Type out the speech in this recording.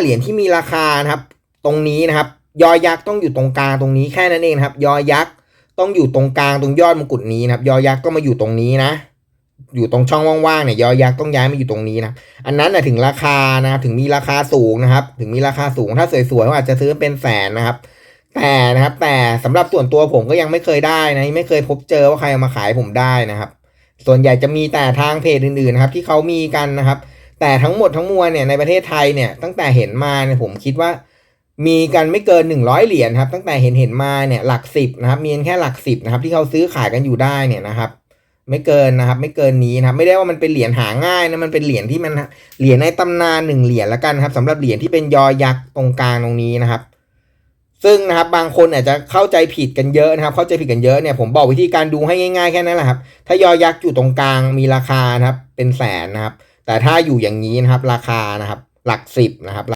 เหรียญที่มีราคานะครับ ตรงนี้นะครับ ยอยักษ์ต้องอยู่ตรงกลางตรงนี้แค่นั้นเองครับ ยอยักษ์ต้องอยู่ตรงกลางตรงยอดมงกุฎนี้นะครับ ยอยักษ์ก็มาอยู่ตรงนี้นะ อยู่ตรงช่องว่างๆเนี่ยยอยักษ์ต้องย้ายมาอยู่ตรงนี้นะ อันนั้นนะถึงราคานะครับถึงมีราคาสูงนะครับ ถึงมีราคาสูงถ้าสวยๆก็อาจจะซื้อเป็นแสนนะครับ แต่นะครับ แต่สำหรับส่วนตัวผมก็ยังไม่เคยได้นะไม่เคยพบเจอว่าใครเอามาขายผมได้นะครับ ส่วนใหญ่จะมีแต่ทางเพจอื่นๆนะครับ ที่เขามีกันนะครับ แต่ทั้งหมดทั้งมวลเนี่ยในประเทศไทยเนี่ยตั้งแต่เห็นมาเนี่ยผมคิดว่า มีกันไม่เกินหนึ่งร้อยเหรียญครับ ตั้งแต่เห็นเห็นมาเนี่ยหลักสิบนะครับ มีแค่หลักสิบนะครับ ที่เขาซื้อขายกันอยู่ได้เนี่ยนะครับไม่เกินนะครับ ไม่เกินนี้นะครับ ไม่ได้ว่ามันเป็นเหรียญหาง่ายนะมันเป็นเหรียญที่มันเหรียญในตำนานหนึ่งเหรียญล้วกันครับสำหรับเหรียญที่เป็นยอยักษ์ตรงกลางตรงนี้นะครับ ซึ่งนะครับบางคนอาจจะเข้าใจผิดกันเยอะนะครับ เข้าใจผิดกันเยอะเนี่ยผมบอกวิธีการดูให้ง่ายๆแค่นั้นแหละครับ ถ้ายอยักษ์อยู่ตรงกลางมีราคานะครับ เป็นแสนนะครับ แต่ถ้าอยู่อย่างนี้นะครับ ราคานะครับ หลักสิบนะครับ